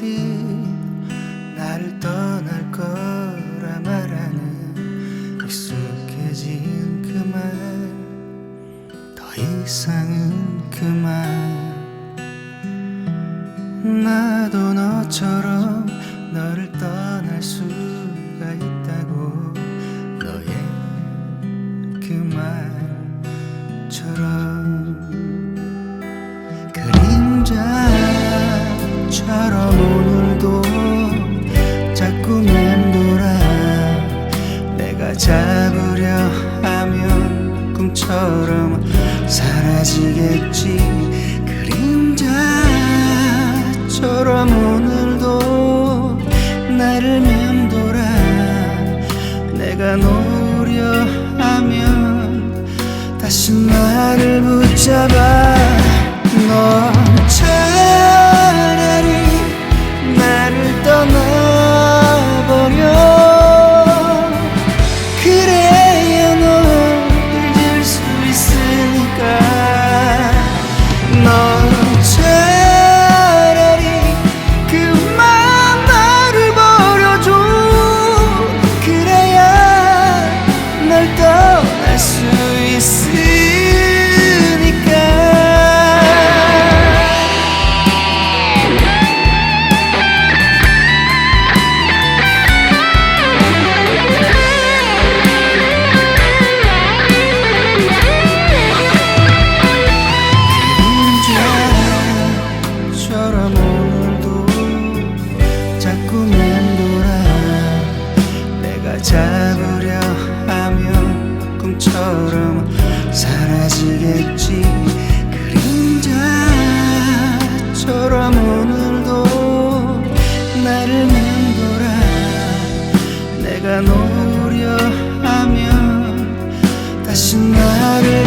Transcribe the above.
듯 나를 떠날 거라 말하는 익숙해진 그 말 더 이상은 그 말. 나도 너처럼 너를 떠날 수가 있다고 너의 그 말처럼 그림자 자꾸 맴돌아. 내가 잡으려 하면 꿈처럼 사라지겠지. 그림자처럼 오늘도 나를 맴돌아. 내가 놓으려 하면 다시 나를 붙잡아 그림자처럼 오늘도 나를 맴돌아 내가 놓으려 하면 다시 나를